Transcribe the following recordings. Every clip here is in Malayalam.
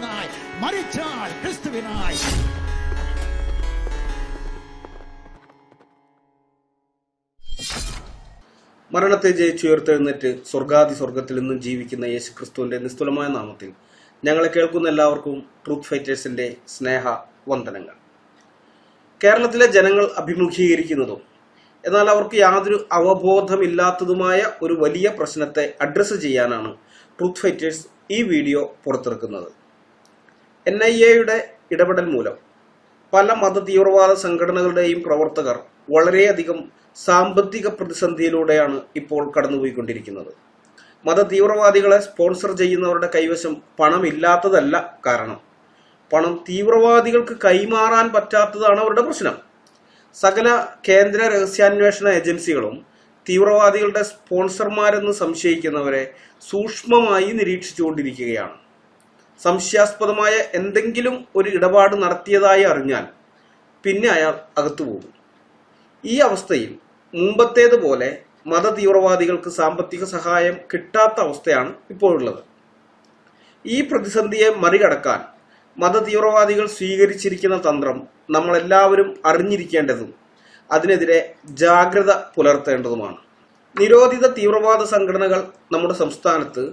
ക്രിസ്തുവിനായി മരിച്ചാൽ ക്രിസ്തുവിനായി. മരണത്തെ ജയിച്ചുയർത്തെഴുന്നേറ്റ് സ്വർഗാദി സ്വർഗത്തിൽ നിന്നും ജീവിക്കുന്ന യേശു ക്രിസ്തുവിന്റെ നിസ്തുലമായ നാമത്തിൽ ഞങ്ങളെ കേൾക്കുന്ന എല്ലാവർക്കും ട്രൂത്ത് ഫൈറ്റേഴ്സിന്റെ സ്നേഹ വന്ദനങ്ങൾ. കേരളത്തിലെ ജനങ്ങൾ അഭിമുഖീകരിക്കുന്നതും എന്നാൽ അവർക്ക് യാതൊരു അവബോധമില്ലാത്തതുമായ ഒരു വലിയ പ്രശ്നത്തെ അഡ്രസ്സ് ചെയ്യാനാണ് ട്രൂത്ത് ഫൈറ്റേഴ്സ് ഈ വീഡിയോ പുറത്തിറക്കുന്നത്. എൻ ഐ എയുടെ ഇടപെടൽ മൂലം പല മത തീവ്രവാദ സംഘടനകളുടെയും പ്രവർത്തകർ വളരെയധികം സാമ്പത്തിക പ്രതിസന്ധിയിലൂടെയാണ് ഇപ്പോൾ കടന്നുപോയിക്കൊണ്ടിരിക്കുന്നത്. മത തീവ്രവാദികളെ സ്പോൺസർ ചെയ്യുന്നവരുടെ കൈവശം പണമില്ലാത്തതല്ല കാരണം. പണം തീവ്രവാദികൾക്ക് കൈമാറാൻ പറ്റാത്തതാണ് അവരുടെ പ്രശ്നം. സകല കേന്ദ്ര രഹസ്യാന്വേഷണ ഏജൻസികളും തീവ്രവാദികളുടെ സ്പോൺസർമാരെന്ന് സംശയിക്കുന്നവരെ സൂക്ഷ്മമായി നിരീക്ഷിച്ചുകൊണ്ടിരിക്കുകയാണ്. സംശയാസ്പദമായ എന്തെങ്കിലും ഒരു ഇടപാട് നടത്തിയതായി അറിഞ്ഞാൽ പിന്നെ അയാൾ അകത്തു പോകും. ഈ അവസ്ഥയിൽ മുമ്പത്തേതുപോലെ മത തീവ്രവാദികൾക്ക് സാമ്പത്തിക സഹായം കിട്ടാത്ത അവസ്ഥയാണ് ഇപ്പോഴുള്ളത്. ഈ പ്രതിസന്ധിയെ മറികടക്കാൻ മത തീവ്രവാദികൾ സ്വീകരിച്ചിരിക്കുന്ന തന്ത്രം നമ്മളെല്ലാവരും അറിഞ്ഞിരിക്കേണ്ടതും അതിനെതിരെ ജാഗ്രത പുലർത്തേണ്ടതുമാണ്. നിരോധിത തീവ്രവാദ സംഘടനകൾ നമ്മുടെ സംസ്ഥാനത്ത്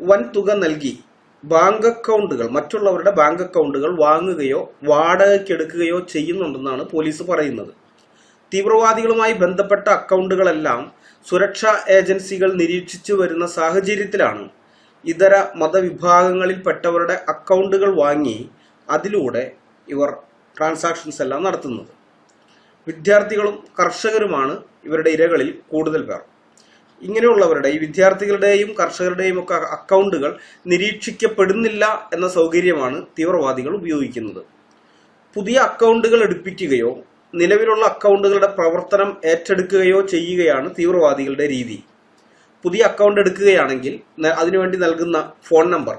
വൻ തുക നൽകി ബാങ്ക് അക്കൗണ്ടുകൾ മറ്റുള്ളവരുടെ ബാങ്ക് അക്കൗണ്ടുകൾ വാങ്ങുകയോ വാടകയ്ക്കെടുക്കുകയോ ചെയ്യുന്നുണ്ടെന്നാണ് പോലീസ് പറയുന്നത്. തീവ്രവാദികളുമായി ബന്ധപ്പെട്ട അക്കൗണ്ടുകളെല്ലാം സുരക്ഷാ ഏജൻസികൾ നിരീക്ഷിച്ചു വരുന്ന സാഹചര്യത്തിലാണ് ഇതര മതവിഭാഗങ്ങളിൽപ്പെട്ടവരുടെ അക്കൗണ്ടുകൾ വാങ്ങി അതിലൂടെ ഇവർ ട്രാൻസാക്ഷൻസ് എല്ലാം നടത്തുന്നത്. വിദ്യാർത്ഥികളും കർഷകരുമാണ് ഇവരുടെ ഇരകളിൽ കൂടുതൽ പേർ. ഇങ്ങനെയുള്ളവരുടെ ഈ വിദ്യാർത്ഥികളുടെയും കർഷകരുടെയും ഒക്കെ അക്കൗണ്ടുകൾ നിരീക്ഷിക്കപ്പെടുന്നില്ല എന്ന സൗകര്യമാണ് തീവ്രവാദികൾ ഉപയോഗിക്കുന്നത്. പുതിയ അക്കൗണ്ടുകൾ എടുപ്പിക്കുകയോ നിലവിലുള്ള അക്കൗണ്ടുകളുടെ പ്രവർത്തനം ഏറ്റെടുക്കുകയോ ചെയ്യുകയാണ് തീവ്രവാദികളുടെ രീതി. പുതിയ അക്കൗണ്ട് എടുക്കുകയാണെങ്കിൽ അതിനുവേണ്ടി നൽകുന്ന ഫോൺ നമ്പർ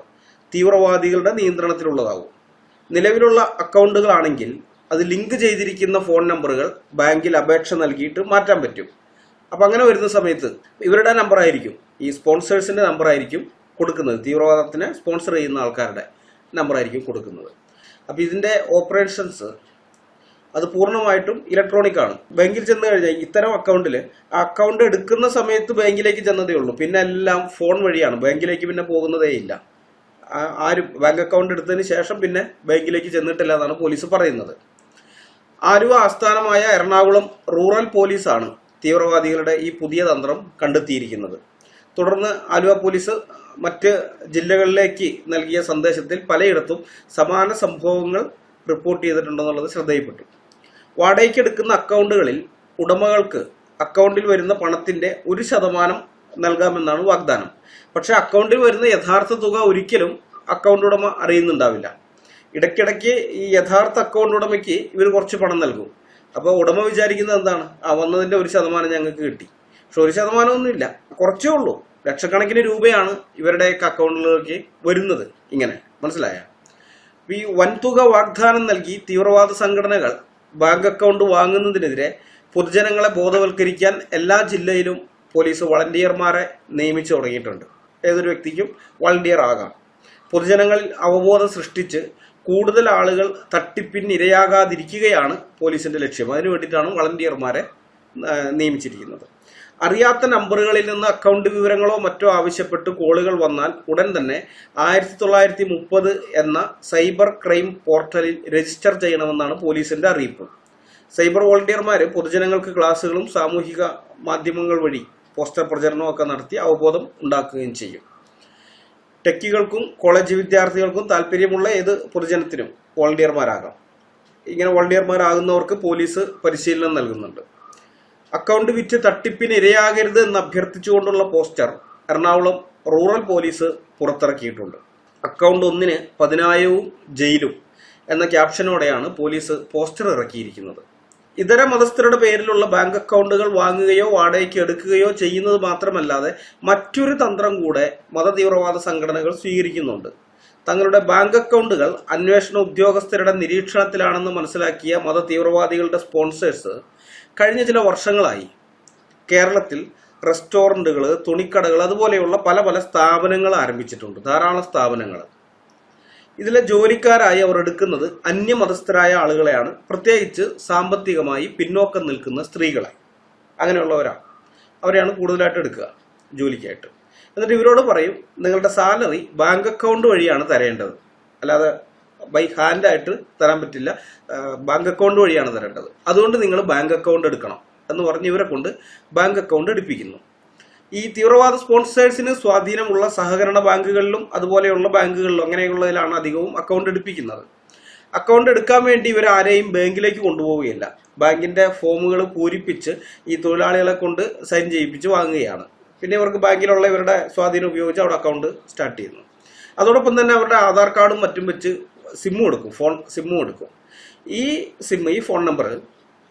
തീവ്രവാദികളുടെ നിയന്ത്രണത്തിലുള്ളതാകും നിലവിലുള്ള അക്കൗണ്ടുകളാണെങ്കിൽ അത് ലിങ്ക് ചെയ്തിരിക്കുന്ന ഫോൺ നമ്പറുകൾ ബാങ്കിൽ അപേക്ഷ നൽകിയിട്ട് മാറ്റാൻ പറ്റും. അപ്പം അങ്ങനെ വരുന്ന സമയത്ത് ഇവരുടെ നമ്പർ ആയിരിക്കും. ഈ സ്പോൺസേഴ്സിന്റെ നമ്പർ ആയിരിക്കും കൊടുക്കുന്നത്. തീവ്രവാദത്തിനെ സ്പോൺസർ ചെയ്യുന്ന ആൾക്കാരുടെ നമ്പർ ആയിരിക്കും കൊടുക്കുന്നത്. അപ്പോൾ ഇതിന്റെ ഓപ്പറേഷൻസ് അത് പൂർണമായിട്ടും ഇലക്ട്രോണിക് ആണ്. ബാങ്കിൽ ചെന്ന് കഴിഞ്ഞാൽ ഇത്തരം അക്കൗണ്ടിൽ ആ അക്കൗണ്ട് എടുക്കുന്ന സമയത്ത് ബാങ്കിലേക്ക് ചെന്നതേ ഉള്ളൂ. പിന്നെ എല്ലാം ഫോൺ വഴിയാണ്. ബാങ്കിലേക്ക് പിന്നെ പോകുന്നതേ ഇല്ല. ആരും ബാങ്ക് അക്കൗണ്ട് എടുത്തതിന് ശേഷം പിന്നെ ബാങ്കിലേക്ക് ചെന്നിട്ടില്ല എന്നാണ് പോലീസ് പറയുന്നത്. ആലുവ ആസ്ഥാനമായ എറണാകുളം റൂറൽ പോലീസാണ് തീവ്രവാദികളുടെ ഈ പുതിയ തന്ത്രം കണ്ടെത്തിയിരിക്കുന്നത്. തുടർന്ന് ആലുവ പോലീസ് മറ്റ് ജില്ലകളിലേക്ക് നൽകിയ സന്ദേശത്തിൽ പലയിടത്തും സമാന സംഭവങ്ങൾ റിപ്പോർട്ട് ചെയ്തിട്ടുണ്ടെന്നുള്ളത് ശ്രദ്ധയിൽപ്പെട്ടു. വാടകയ്ക്കെടുക്കുന്ന അക്കൗണ്ടുകളിൽ ഉടമകൾക്ക് അക്കൗണ്ടിൽ വരുന്ന പണത്തിന്റെ ഒരു ശതമാനം നൽകാമെന്നാണ് വാഗ്ദാനം. പക്ഷെ അക്കൗണ്ടിൽ വരുന്ന യഥാർത്ഥ തുക ഒരിക്കലും അക്കൗണ്ട് ഉടമ അറിയുന്നുണ്ടാവില്ല. ഇടയ്ക്കിടയ്ക്ക് ഈ യഥാർത്ഥ അക്കൗണ്ട് ഉടമയ്ക്ക് ഇവർ കുറച്ച് പണം നൽകും. അപ്പോൾ ഉടമ വിചാരിക്കുന്നത് എന്താണ്? ആ വന്നതിന്റെ ഒരു ശതമാനം ഞങ്ങൾക്ക് കിട്ടി. പക്ഷെ ഒരു ശതമാനമൊന്നുമില്ല കുറച്ചേ ഉള്ളൂ. ലക്ഷക്കണക്കിന് രൂപയാണ് ഇവരുടെയൊക്കെ അക്കൗണ്ടിലേക്ക് വരുന്നത് ഇങ്ങനെ. മനസ്സിലായ? ഈ വൻതുക വാഗ്ദാനം നൽകി തീവ്രവാദ സംഘടനകൾ ബാങ്ക് അക്കൗണ്ട് വാങ്ങുന്നതിനെതിരെ പൊതുജനങ്ങളെ ബോധവൽക്കരിക്കാൻ എല്ലാ ജില്ലയിലും പോലീസ് വളണ്ടിയർമാരെ നിയമിച്ചു തുടങ്ങിയിട്ടുണ്ട്. ഏതൊരു വ്യക്തിക്കും വളണ്ടിയർ ആകാം. പൊതുജനങ്ങളിൽ അവബോധം സൃഷ്ടിച്ച് കൂടുതൽ ആളുകൾ തട്ടിപ്പിന് ഇരയാകാതിരിക്കുകയാണ് പോലീസിന്റെ ലക്ഷ്യം. അതിനു വേണ്ടിയിട്ടാണ് വളണ്ടിയർമാരെ നിയമിച്ചിരിക്കുന്നത്. അറിയാത്ത നമ്പറുകളിൽ നിന്ന് അക്കൗണ്ട് വിവരങ്ങളോ മറ്റോ ആവശ്യപ്പെട്ട് കോളുകൾ വന്നാൽ ഉടൻ തന്നെ ആയിരത്തി തൊള്ളായിരത്തി മുപ്പത് എന്ന സൈബർ ക്രൈം പോർട്ടലിൽ രജിസ്റ്റർ ചെയ്യണമെന്നാണ് പോലീസിന്റെ അറിയിപ്പ്. സൈബർ വോളണ്ടിയർമാർ പൊതുജനങ്ങൾക്ക് ക്ലാസ്സുകളും സാമൂഹിക മാധ്യമങ്ങൾ വഴി പോസ്റ്റർ പ്രചരണവും ഒക്കെ നടത്തി അവബോധം ഉണ്ടാക്കുകയും ചെയ്യും. ടെക്കികൾക്കും കോളേജ് വിദ്യാർത്ഥികൾക്കും താല്പര്യമുള്ള ഏത് പൊതുജനത്തിനും വോളണ്ടിയർമാരാകാം. ഇങ്ങനെ വോളണ്ടിയർമാരാകുന്നവർക്ക് പോലീസ് പരിശീലനം നൽകുന്നുണ്ട്. അക്കൗണ്ട് വിറ്റ് തട്ടിപ്പിന് ഇരയാകരുത് എന്ന് അഭ്യർത്ഥിച്ചുകൊണ്ടുള്ള പോസ്റ്റർ എറണാകുളം റൂറൽ പോലീസ് പുറത്തിറക്കിയിട്ടുണ്ട്. അക്കൗണ്ട് ഒന്നിന് പതിനായിരവും ജയിലും എന്ന ക്യാപ്ഷനോടെയാണ് പോലീസ് പോസ്റ്റർ ഇറക്കിയിരിക്കുന്നത്. ഇതര മതസ്ഥരുടെ പേരിലുള്ള ബാങ്ക് അക്കൗണ്ടുകൾ വാങ്ങുകയോ വാടകയ്ക്ക് എടുക്കുകയോ ചെയ്യുന്നത് മാത്രമല്ലാതെ മറ്റൊരു തന്ത്രം കൂടെ മതതീവ്രവാദ സംഘടനകൾ സ്വീകരിക്കുന്നുണ്ട്. തങ്ങളുടെ ബാങ്ക് അക്കൗണ്ടുകൾ അന്വേഷണ ഉദ്യോഗസ്ഥരുടെ നിരീക്ഷണത്തിലാണെന്ന് മനസ്സിലാക്കിയ മതതീവ്രവാദികളുടെ സ്പോൺസേഴ്സ് കഴിഞ്ഞ ചില വർഷങ്ങളായി കേരളത്തിൽ റെസ്റ്റോറന്റുകൾ തുണിക്കടകൾ അതുപോലെയുള്ള പല പല സ്ഥാപനങ്ങൾ ആരംഭിച്ചിട്ടുണ്ട്. ധാരാളം സ്ഥാപനങ്ങൾ ഇതിലെ ജോലിക്കാരായി അവർ എടുക്കുന്നത് അന്യമതസ്ഥരായ ആളുകളെയാണ്. പ്രത്യേകിച്ച് സാമ്പത്തികമായി പിന്നോക്കം നിൽക്കുന്ന സ്ത്രീകളെ. അങ്ങനെയുള്ളവരാണ്. അവരെയാണ് കൂടുതലായിട്ട് എടുക്കുക ജോലിക്കായിട്ട്. എന്നിട്ട് ഇവരോട് പറയും നിങ്ങളുടെ സാലറി ബാങ്ക് അക്കൗണ്ട് വഴിയാണ് തരേണ്ടത്. അല്ലാതെ ബൈ ഹാൻഡായിട്ട് തരാൻ പറ്റില്ല. ബാങ്ക് അക്കൗണ്ട് വഴിയാണ് തരേണ്ടത്. അതുകൊണ്ട് നിങ്ങൾ ബാങ്ക് അക്കൗണ്ട് എടുക്കണം. എന്ന് പറഞ്ഞ് ഇവരെ കൊണ്ട് ബാങ്ക് അക്കൗണ്ട് എടുപ്പിക്കുന്നു. ഈ തീവ്രവാദ സ്പോൺസേഴ്സിന് സ്വാധീനമുള്ള സഹകരണ ബാങ്കുകളിലും അതുപോലെയുള്ള ബാങ്കുകളിലും അങ്ങനെയുള്ളതിലാണ് അധികവും അക്കൗണ്ട് എടുപ്പിക്കുന്നത്. അക്കൗണ്ട് എടുക്കാൻ വേണ്ടി ഇവർ ആരെയും ബാങ്കിലേക്ക് കൊണ്ടുപോവുകയില്ല. ബാങ്കിന്റെ ഫോമുകൾ പൂരിപ്പിച്ച് ഈ തൊഴിലാളികളെ കൊണ്ട് സൈൻ ചെയ്യിപ്പിച്ച് വാങ്ങുകയാണ്. പിന്നെ ഇവർക്ക് ബാങ്കിലുള്ള ഇവരുടെ സ്വാധീനം ഉപയോഗിച്ച് അവിടെ അക്കൗണ്ട് സ്റ്റാർട്ട് ചെയ്യുന്നു. അതോടൊപ്പം തന്നെ അവരുടെ ആധാർ കാർഡും മറ്റും വെച്ച് സിമ്മും എടുക്കും ഫോൺ സിമ്മും എടുക്കും. ഈ സിമ്മ് ഈ ഫോൺ നമ്പർ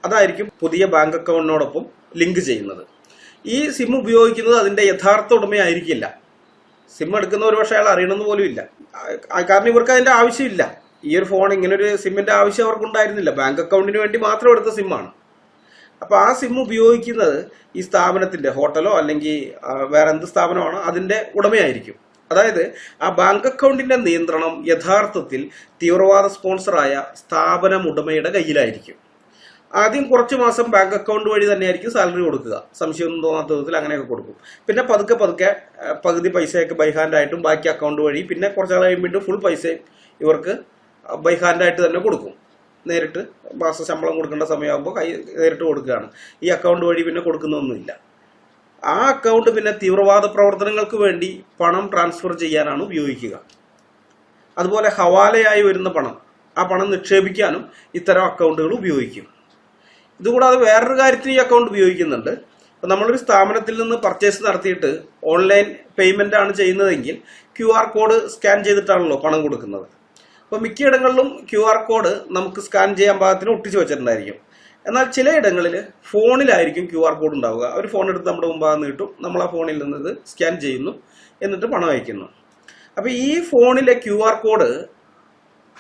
അതായിരിക്കും പുതിയ ബാങ്ക് അക്കൗണ്ടിനോടൊപ്പം ലിങ്ക് ചെയ്യുന്നത്. ഈ സിം ഉപയോഗിക്കുന്നത് അതിന്റെ യഥാർത്ഥ ഉടമയായിരിക്കില്ല. സിം എടുക്കുന്ന ഒരു പക്ഷേ അയാൾ അറിയണമെന്ന് പോലും ഇല്ല. കാരണം ഇവർക്ക് അതിന്റെ ആവശ്യമില്ല. ഈ ഒരു ഫോൺ ഇങ്ങനെ ഒരു സിമ്മിന്റെ ആവശ്യം അവർക്ക് ഉണ്ടായിരുന്നില്ല. ബാങ്ക് അക്കൗണ്ടിന് വേണ്ടി മാത്രം എടുത്ത സിമ്മാണ് അപ്പൊ ആ സിം ഉപയോഗിക്കുന്നത് ഈ സ്ഥാപനത്തിന്റെ ഹോട്ടലോ അല്ലെങ്കിൽ വേറെ എന്ത് സ്ഥാപനമാണോ അതിന്റെ ഉടമയായിരിക്കും. അതായത് ആ ബാങ്ക് അക്കൗണ്ടിന്റെ നിയന്ത്രണം യഥാർത്ഥത്തിൽ തീവ്രവാദ സ്പോൺസറായ സ്ഥാപനം ഉടമയുടെ കയ്യിലായിരിക്കും. ആദ്യം കുറച്ച് മാസം ബാങ്ക് അക്കൗണ്ട് വഴി തന്നെയായിരിക്കും സാലറി കൊടുക്കുക. സംശയമൊന്നും തോന്നാത്ത വിധത്തിൽ അങ്ങനെയൊക്കെ കൊടുക്കും. പിന്നെ പതുക്കെ പതുക്കെ പകുതി പൈസയൊക്കെ ബൈ ഹാൻഡായിട്ടും ബാക്കി അക്കൗണ്ട് വഴി പിന്നെ കുറച്ച് നാൾ കഴിയുമ്പോൾ ഫുൾ പൈസയും ഇവർക്ക് ബൈ ഹാൻഡായിട്ട് തന്നെ കൊടുക്കും. നേരിട്ട് മാസ ശമ്പളം കൊടുക്കേണ്ട സമയമാകുമ്പോൾ കൈ നേരിട്ട് കൊടുക്കുകയാണ്. ഈ അക്കൗണ്ട് വഴി പിന്നെ കൊടുക്കുന്നൊന്നുമില്ല. ആ അക്കൗണ്ട് പിന്നെ തീവ്രവാദ പ്രവർത്തനങ്ങൾക്ക് വേണ്ടി പണം ട്രാൻസ്ഫർ ചെയ്യാനാണ് ഉപയോഗിക്കുക. അതുപോലെ ഹവാലയായി വരുന്ന പണം ആ പണം നിക്ഷേപിക്കാനും ഇത്തരം അക്കൗണ്ടുകൾ ഉപയോഗിക്കും. ഇതുകൂടാതെ വേറൊരു കാര്യത്തിന് ഈ അക്കൗണ്ട് ഉപയോഗിക്കുന്നുണ്ട്. അപ്പോൾ നമ്മളൊരു സ്ഥാപനത്തിൽ നിന്ന് പർച്ചേസ് നടത്തിയിട്ട് ഓൺലൈൻ പേയ്മെന്റ് ആണ് ചെയ്യുന്നതെങ്കിൽ ക്യു ആർ കോഡ് സ്കാൻ ചെയ്തിട്ടാണല്ലോ പണം കൊടുക്കുന്നത്. അപ്പോൾ മിക്കയിടങ്ങളിലും ക്യു ആർ കോഡ് നമുക്ക് സ്കാൻ ചെയ്യാൻ പാകത്തിന് ഒട്ടിച്ചു വെച്ചിട്ടുണ്ടായിരിക്കും. എന്നാൽ ചിലയിടങ്ങളിൽ ഫോണിലായിരിക്കും ക്യു ആർ കോഡ് ഉണ്ടാവുക. അവർ ഫോൺ എടുത്ത് നമ്മുടെ മുമ്പാകെ നീട്ടും. നമ്മൾ ആ ഫോണിൽ നിന്ന് സ്കാൻ ചെയ്യുന്നു. എന്നിട്ട് പണം അയക്കുന്നു. അപ്പോൾ ഈ ഫോണിലെ ക്യു ആർ കോഡ്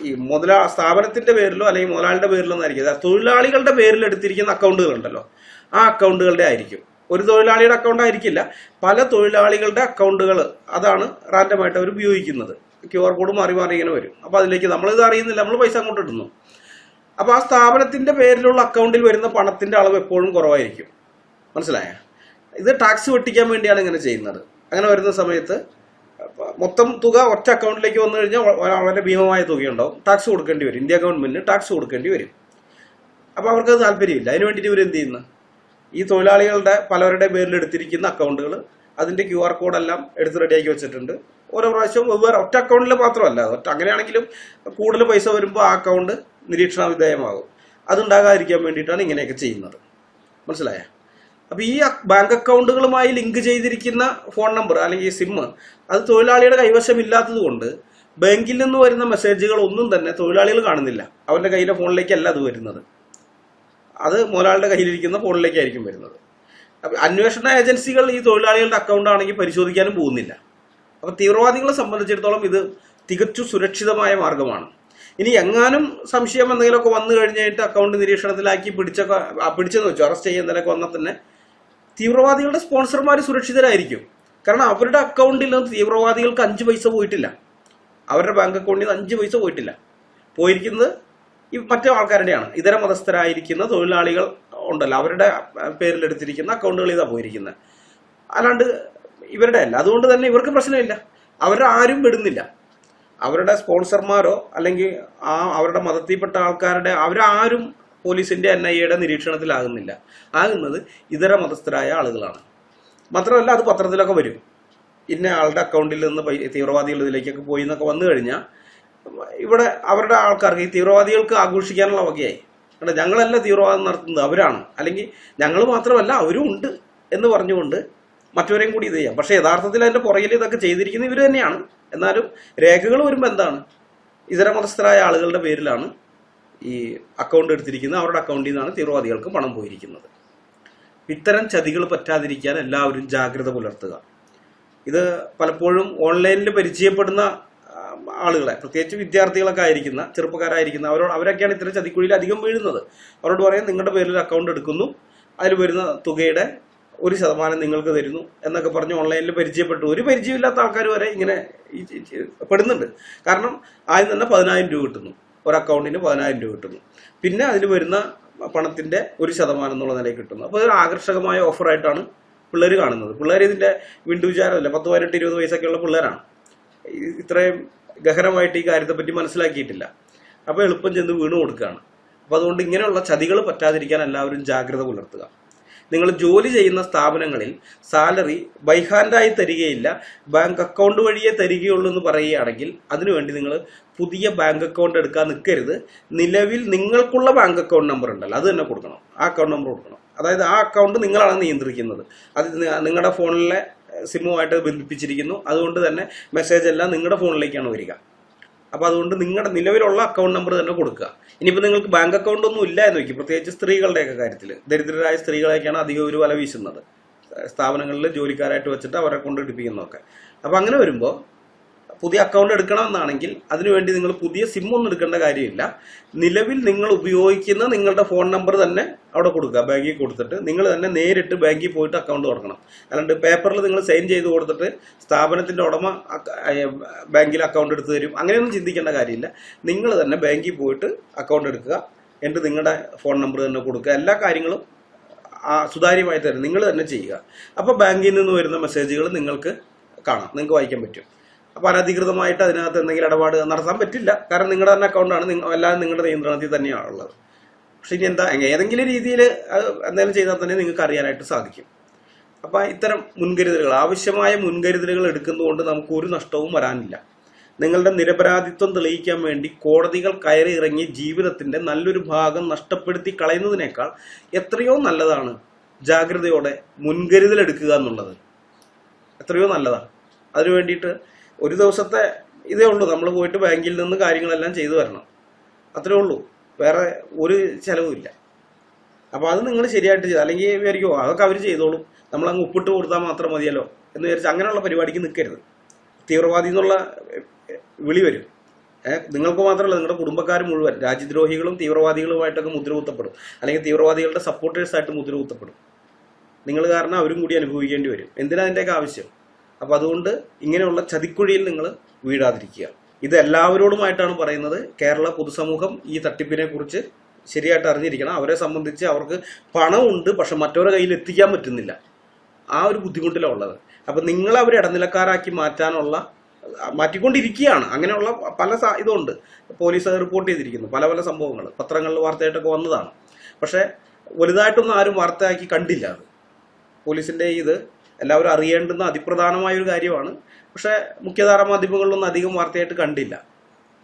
ഈ മുതലാ സ്ഥാപനത്തിന്റെ പേരിലോ അല്ലെങ്കിൽ മുതലാളിയുടെ പേരിലോ ആയിരിക്കും തൊഴിലാളികളുടെ പേരിൽ എടുത്തിരിക്കുന്ന അക്കൗണ്ടുകൾ ഉണ്ടല്ലോ. ആ അക്കൗണ്ടുകളുടെ ആയിരിക്കും. ഒരു തൊഴിലാളിയുടെ അക്കൗണ്ട് ആയിരിക്കില്ല. പല തൊഴിലാളികളുടെ അക്കൗണ്ടുകൾ അതാണ് റാൻഡമായിട്ട് അവർ ഉപയോഗിക്കുന്നത്. ക്യു ആർ കോഡ് മാറി മാറി ഇങ്ങനെ വരും. അപ്പോൾ അതിലേക്ക് നമ്മൾ ഇത് അറിയുന്നില്ല. നമ്മൾ പൈസ അങ്ങോട്ട് ഇടുന്നു. അപ്പോൾ ആ സ്ഥാപനത്തിന്റെ പേരിലുള്ള അക്കൗണ്ടിൽ വരുന്ന പണത്തിന്റെ അളവ് എപ്പോഴും കുറവായിരിക്കും. മനസ്സിലായ? ഇത് ടാക്സ് വെട്ടിക്കാൻ വേണ്ടിയാണ് ഇങ്ങനെ ചെയ്യുന്നത്. അങ്ങനെ വരുന്ന സമയത്ത് മൊത്തം തുക ഒറ്റ അക്കൗണ്ടിലേക്ക് വന്നു കഴിഞ്ഞാൽ വളരെ ഭീമമായ തുകയുണ്ടാവും. ടാക്സ് കൊടുക്കേണ്ടി വരും. ഇന്ത്യ ഗവൺമെന്റിന് ടാക്സ് കൊടുക്കേണ്ടി വരും. അപ്പോൾ അവർക്ക് അത് താല്പര്യമില്ല. അതിന് വേണ്ടിയിട്ട് ഇവർ എന്ത് ചെയ്യുന്നു? ഈ തൊഴിലാളികളുടെ പലവരുടെ പേരിൽ എടുത്തിരിക്കുന്ന അക്കൗണ്ടുകൾ അതിന്റെ ക്യു ആർ കോഡെല്ലാം എടുത്ത് റെഡിയാക്കി വെച്ചിട്ടുണ്ട്. ഓരോ പ്രാവശ്യവും വെവ്വേറെ ഒറ്റ അക്കൗണ്ടിൽ മാത്രമല്ല. ഒറ്റ അങ്ങനെയാണെങ്കിലും കൂടുതൽ പൈസ വരുമ്പോൾ ആ അക്കൗണ്ട് നിരീക്ഷണ വിധേയമാകും അതുണ്ടാകാതിരിക്കാൻ വേണ്ടിയിട്ടാണ് ഇങ്ങനെയൊക്കെ ചെയ്യുന്നത്. മനസ്സിലായ? അപ്പൊ ഈ ബാങ്ക് അക്കൗണ്ടുകളുമായി ലിങ്ക് ചെയ്തിരിക്കുന്ന ഫോൺ നമ്പർ അല്ലെങ്കിൽ സിം അത് തൊഴിലാളിയുടെ കൈവശം ഇല്ലാത്തത് കൊണ്ട് ബാങ്കിൽ നിന്ന് വരുന്ന മെസ്സേജുകൾ ഒന്നും തന്നെ തൊഴിലാളികൾ കാണുന്നില്ല. അവന്റെ കയ്യിലെ ഫോണിലേക്കല്ല അത് വരുന്നത്. അത് മുതലാളിയുടെ കയ്യിലിരിക്കുന്ന ഫോണിലേക്കായിരിക്കും വരുന്നത്. അപ്പൊ അന്വേഷണ ഏജൻസികൾ ഈ തൊഴിലാളികളുടെ അക്കൗണ്ട് ആണെങ്കിൽ പരിശോധിക്കാനും പോകുന്നില്ല. അപ്പൊ തീവ്രവാദികളെ സംബന്ധിച്ചിടത്തോളം ഇത് തികച്ചു സുരക്ഷിതമായ മാർഗമാണ്. ഇനി എങ്ങാനും സംശയം എന്തെങ്കിലുമൊക്കെ വന്നു കഴിഞ്ഞിട്ട് അക്കൗണ്ട് നിരീക്ഷണത്തിലാക്കി പിടിച്ചൊക്കെ പിടിച്ചെന്ന് വെച്ചു അറസ്റ്റ് ചെയ്യുന്നതിനൊക്കെ വന്നാൽ തന്നെ തീവ്രവാദികളുടെ സ്പോൺസർമാർ സുരക്ഷിതരായിരിക്കും. കാരണം അവരുടെ അക്കൗണ്ടിൽ നിന്ന് തീവ്രവാദികൾക്ക് അഞ്ച് പൈസ പോയിട്ടില്ല. അവരുടെ ബാങ്ക് അക്കൗണ്ടിൽ നിന്ന് അഞ്ച് പൈസ പോയിട്ടില്ല. പോയിരിക്കുന്നത് ഈ മറ്റു ആൾക്കാരുടെയാണ്. ഇതര മതസ്ഥരായിരിക്കുന്ന തൊഴിലാളികൾ ഉണ്ടല്ലോ. അവരുടെ പേരിലെടുത്തിരിക്കുന്ന അക്കൗണ്ടുകളിൽ ഇതാ പോയിരിക്കുന്നത്. അല്ലാണ്ട് ഇവരുടെ അല്ല. അതുകൊണ്ട് തന്നെ ഇവർക്ക് പ്രശ്നമില്ല. അവരെ ആരും വിടുന്നില്ല. അവരുടെ സ്പോൺസർമാരോ അല്ലെങ്കിൽ ആ അവരുടെ മതത്തിൽപ്പെട്ട ആൾക്കാരുടെ അവരാരും പോലീസിന്റെ എൻ ഐ എയുടെ നിരീക്ഷണത്തിലാകുന്നില്ല. ആകുന്നത് ഇതര മതസ്ഥരായ ആളുകളാണ്. മാത്രമല്ല അത് പത്രത്തിലൊക്കെ വരും. ഇന്ന ആളുടെ അക്കൗണ്ടിൽ നിന്ന് ഇതിലേക്കൊക്കെ പോയി എന്നൊക്കെ വന്നു കഴിഞ്ഞാൽ ഇവിടെ അവരുടെ ആൾക്കാർക്ക് ഈ തീവ്രവാദികൾക്ക് ആഘോഷിക്കാനുള്ള വകയായി. കാരണം ഞങ്ങളല്ല തീവ്രവാദം നടത്തുന്നത് അവരാണ്. അല്ലെങ്കിൽ ഞങ്ങൾ മാത്രമല്ല അവരും ഉണ്ട് എന്ന് പറഞ്ഞുകൊണ്ട് മറ്റവരെയും കൂടി ഇത് ചെയ്യാം. പക്ഷെ യഥാർത്ഥത്തിൽ അതിന്റെ പുറകിൽ ഇതൊക്കെ ചെയ്തിരിക്കുന്ന ഇവർ തന്നെയാണ്. എന്നാലും രേഖകൾ വരുമ്പോൾ എന്താണ്? ഇതര മതസ്ഥരായ ആളുകളുടെ പേരിലാണ് ഈ അക്കൗണ്ട് എടുത്തിരിക്കുന്ന അവരുടെ അക്കൗണ്ടിൽ നിന്നാണ് തീവ്രവാദികൾക്ക് പണം പോയിരിക്കുന്നത്. ഇത്തരം ചതികൾ പറ്റാതിരിക്കാൻ എല്ലാവരും ജാഗ്രത പുലർത്തുക. ഇത് പലപ്പോഴും ഓൺലൈനിൽ പരിചയപ്പെടുന്ന ആളുകളെ പ്രത്യേകിച്ച് വിദ്യാർത്ഥികളൊക്കെ ആയിരിക്കുന്ന ചെറുപ്പക്കാരായിരിക്കുന്ന അവരോട് അവരൊക്കെയാണ് ഇത്തരം ചതിക്കുഴിയിൽ അധികം വീഴുന്നത്. അവരോട് പറയും നിങ്ങളുടെ പേരിൽ അക്കൗണ്ട് എടുക്കുന്നു. അതിൽ വരുന്ന തുകയുടെ ഒരു ശതമാനം നിങ്ങൾക്ക് തരുന്നു. എന്നൊക്കെ പറഞ്ഞ് ഓൺലൈനിൽ പരിചയപ്പെട്ടു. ഒരു പരിചയമില്ലാത്ത ആൾക്കാർ വരെ ഇങ്ങനെ പെടുന്നുണ്ട്. കാരണം ആദ്യം തന്നെ പതിനായിരം രൂപ കിട്ടുന്നു. ഒരു അക്കൗണ്ടിന് പതിനായിരം രൂപ കിട്ടുന്നു. പിന്നെ അതിൽ വരുന്ന പണത്തിന്റെ ഒരു ശതമാനം എന്നുള്ള നിലയിൽ കിട്ടുന്നു. അപ്പോൾ ഒരു ആകർഷകമായ ഓഫറായിട്ടാണ് പിള്ളേർ കാണുന്നത്. പിള്ളേർ ഇതിന്റെ വിണ്ടുവിചാരമല്ല പത്ത് പതിനെട്ട് ഇരുപത് വയസ്സൊക്കെയുള്ള പിള്ളേരാണ്. ഇത്രയും ഗഹനമായിട്ട് ഈ കാര്യത്തെപ്പറ്റി മനസ്സിലാക്കിയിട്ടില്ല. അപ്പോൾ എളുപ്പം ചെന്ന് വീണ് കൊടുക്കുകയാണ്. അപ്പോൾ അതുകൊണ്ട് ഇങ്ങനെയുള്ള ചതികൾ പറ്റാതിരിക്കാൻ എല്ലാവരും ജാഗ്രത പുലർത്തുക. നിങ്ങൾ ജോലി ചെയ്യുന്ന സ്ഥാപനങ്ങളിൽ സാലറി ബൈഹാൻഡായി തരികയില്ല ബാങ്ക് അക്കൗണ്ട് വഴിയേ തരികയുള്ളൂ എന്ന് പറയുകയാണെങ്കിൽ അതിനുവേണ്ടി നിങ്ങൾ പുതിയ ബാങ്ക് അക്കൗണ്ട് എടുക്കാൻ നിൽക്കരുത്. നിലവിൽ നിങ്ങൾക്കുള്ള ബാങ്ക് അക്കൗണ്ട് നമ്പർ ഉണ്ടല്ലോ അത് തന്നെ കൊടുക്കണം. ആ അക്കൗണ്ട് നമ്പർ കൊടുക്കണം. അതായത് ആ അക്കൗണ്ട് നിങ്ങളാണ് നിയന്ത്രിക്കുന്നത്. അത് നിങ്ങളുടെ ഫോണിലെ സിമ്മുമായിട്ട് ബന്ധിപ്പിച്ചിരിക്കുന്നു. അതുകൊണ്ട് തന്നെ മെസ്സേജ് എല്ലാം നിങ്ങളുടെ ഫോണിലേക്കാണ് വരിക. അപ്പോൾ അതുകൊണ്ട് നിങ്ങളുടെ നിലവിലുള്ള അക്കൗണ്ട് നമ്പർ തന്നെ കൊടുക്കുക. ഇനിയിപ്പോൾ നിങ്ങൾക്ക് ബാങ്ക് അക്കൗണ്ട് ഒന്നും ഇല്ല എന്ന് വയ്ക്കും. പ്രത്യേകിച്ച് സ്ത്രീകളുടെയൊക്കെ കാര്യത്തിൽ ദരിദ്രരായ സ്ത്രീകളെയൊക്കെയാണ് അധികം ഒരു വല വീശുന്നത്. സ്ഥാപനങ്ങളിൽ ജോലിക്കാരായിട്ട് വെച്ചിട്ട് അവരെ കൊണ്ട് ഇടിപ്പിക്കുന്നതൊക്കെ അപ്പോൾ അങ്ങനെ വരുമ്പോൾ പുതിയ അക്കൗണ്ട് എടുക്കണമെന്നാണെങ്കിൽ അതിനുവേണ്ടി നിങ്ങൾ പുതിയ സിം ഒന്നും എടുക്കേണ്ട കാര്യമില്ല. നിലവിൽ നിങ്ങൾ ഉപയോഗിക്കുന്ന നിങ്ങളുടെ ഫോൺ നമ്പർ തന്നെ അവിടെ കൊടുക്കുക ബാങ്കിൽ കൊടുത്തിട്ട്. നിങ്ങൾ തന്നെ നേരിട്ട് ബാങ്കിൽ പോയിട്ട് അക്കൗണ്ട് തുറക്കണം. അല്ലാണ്ട് പേപ്പറിൽ നിങ്ങൾ സൈൻ ചെയ്ത് കൊടുത്തിട്ട് സ്ഥാപനത്തിന്റെ ഉടമ ബാങ്കിൽ അക്കൗണ്ട് എടുത്തു തരും. അങ്ങനെയൊന്നും ചിന്തിക്കേണ്ട കാര്യമില്ല. നിങ്ങൾ തന്നെ ബാങ്കിൽ പോയിട്ട് അക്കൗണ്ട് എടുക്കുക. എന്നിട്ട് നിങ്ങളുടെ ഫോൺ നമ്പർ തന്നെ കൊടുക്കുക. എല്ലാ കാര്യങ്ങളും സുതാര്യമായി തരും നിങ്ങൾ തന്നെ ചെയ്യുക. അപ്പോൾ ബാങ്കിൽ നിന്ന് വരുന്ന മെസ്സേജുകൾ നിങ്ങൾക്ക് കാണാം. നിങ്ങൾക്ക് വായിക്കാൻ പറ്റും. അപ്പോൾ അതിനകത്ത് എന്തെങ്കിലും ഇടപാട് നടത്താൻ പറ്റില്ല. കാരണം നിങ്ങളുടെ തന്നെ അക്കൗണ്ടാണ് എല്ലാം നിങ്ങളുടെ നിയന്ത്രണത്തിൽ തന്നെയാണുള്ളത്. പക്ഷെ ഇനി എന്താ ഏതെങ്കിലും രീതിയിൽ എന്തെങ്കിലും ചെയ്താൽ തന്നെ നിങ്ങൾക്ക് അറിയാനായിട്ട് സാധിക്കും. അപ്പം ഇത്തരം മുൻകരുതലുകൾ ആവശ്യമായ മുൻകരുതലുകൾ എടുക്കുന്നതുകൊണ്ട് നമുക്ക് ഒരു നഷ്ടവും വരാനില്ല. നിങ്ങളുടെ നിരപരാധിത്വം തെളിയിക്കാൻ വേണ്ടി കോടതികൾ കയറി ഇറങ്ങി ജീവിതത്തിന്റെ നല്ലൊരു ഭാഗം നഷ്ടപ്പെടുത്തി കളയുന്നതിനേക്കാൾ എത്രയോ നല്ലതാണ് ജാഗ്രതയോടെ മുൻകരുതൽ എടുക്കുക എന്നുള്ളത്. എത്രയോ നല്ലതാണ്. അതിനു വേണ്ടിയിട്ട് ഒരു ദിവസത്തെ ഇതേ ഉള്ളൂ. നമ്മൾ പോയിട്ട് ബാങ്കിൽ നിന്ന് കാര്യങ്ങളെല്ലാം ചെയ്തു വരണം. അത്രേ ഉള്ളൂ. വേറെ ഒരു ചിലവുമില്ല അപ്പോൾ അത് നിങ്ങൾ ശരിയായിട്ട് ചെയ്തു അല്ലെങ്കിൽ വിചാരിക്കുമോ അതൊക്കെ അവർ ചെയ്തോളും. നമ്മൾ അങ്ങ് ഉപ്പിട്ട് കൊടുത്താൽ മാത്രം മതിയല്ലോ എന്ന് വിചാരിച്ച് അങ്ങനെയുള്ള പരിപാടിക്ക് നിൽക്കരുത് തീവ്രവാദി എന്നുള്ള വിളി വരും. നിങ്ങൾക്ക് മാത്രമല്ല നിങ്ങളുടെ കുടുംബക്കാർ മുഴുവൻ. രാജ്യദ്രോഹികളും തീവ്രവാദികളുമായിട്ടൊക്കെ മുദ്ര കുത്തപ്പെടും അല്ലെങ്കിൽ തീവ്രവാദികളുടെ സപ്പോർട്ടേഴ്സായിട്ട് മുദ്ര കുത്തപ്പെടും നിങ്ങൾ കാരണം അവരും കൂടി അനുഭവിക്കേണ്ടി വരും. എന്തിനാ അതിന്റെയൊക്കെ ആവശ്യം? അപ്പം അതുകൊണ്ട് ഇങ്ങനെയുള്ള ചതിക്കുഴിയിൽ നിങ്ങൾ വീഴാതിരിക്കുക. ഇത് എല്ലാവരോടുമായിട്ടാണ് പറയുന്നത്. കേരള പൊതുസമൂഹം ഈ തട്ടിപ്പിനെ കുറിച്ച് ശരിയായിട്ട് അറിഞ്ഞിരിക്കണം. അവരെ സംബന്ധിച്ച് അവർക്ക് പണമുണ്ട് പക്ഷെ മറ്റവരുടെ കയ്യിൽ എത്തിക്കാൻ പറ്റുന്നില്ല. ആ ഒരു ബുദ്ധിമുട്ടിലാണ് ഉള്ളത്. അപ്പം നിങ്ങൾ അവരെ ഇടനിലക്കാരാക്കി മാറ്റാനുള്ള മാറ്റിക്കൊണ്ടിരിക്കുകയാണ്. അങ്ങനെയുള്ള പല ഇതുണ്ട്. പോലീസ് റിപ്പോർട്ട് ചെയ്തിരിക്കുന്നു. പല പല സംഭവങ്ങൾ. പത്രങ്ങളിൽ വാർത്തയായിട്ടൊക്കെ വന്നതാണ്. പക്ഷേ വലുതായിട്ടൊന്നും ആരും വാർത്തയാക്കി കണ്ടില്ല അത്. പോലീസിന്റെ ഇത് എല്ലാവരും അറിയേണ്ടുന്ന അതിപ്രധാനമായ ഒരു കാര്യമാണ്. പക്ഷെ മുഖ്യധാര മാധ്യമങ്ങളിലൊന്നും അധികം വാർത്തയായിട്ട് കണ്ടില്ല.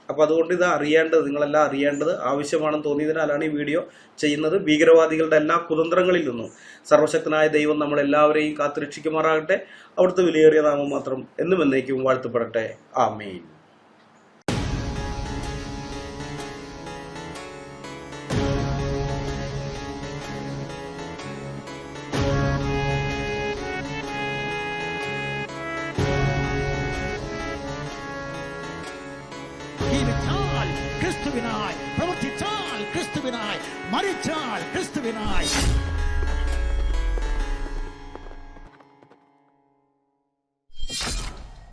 അപ്പോൾ അതുകൊണ്ട് ഇത് അറിയേണ്ടത് നിങ്ങളെല്ലാം അറിയേണ്ടത് ആവശ്യമാണെന്ന് തോന്നിയതിനാലാണ് ഈ വീഡിയോ ചെയ്യുന്നത്. ഭീകരവാദികളുടെ എല്ലാ കുതന്ത്രങ്ങളിൽ നിന്നും സർവശക്തനായ ദൈവം നമ്മളെല്ലാവരെയും കാത്തുരക്ഷിക്കുമാറാകട്ടെ. അവിടുത്തെ വിലയേറിയ നാമം മാത്രം എന്നും എന്നേക്കും വാഴ്ത്തപ്പെടട്ടെ. ആ ജീവിച്ചാൽ ക്രിസ്തുവിനായി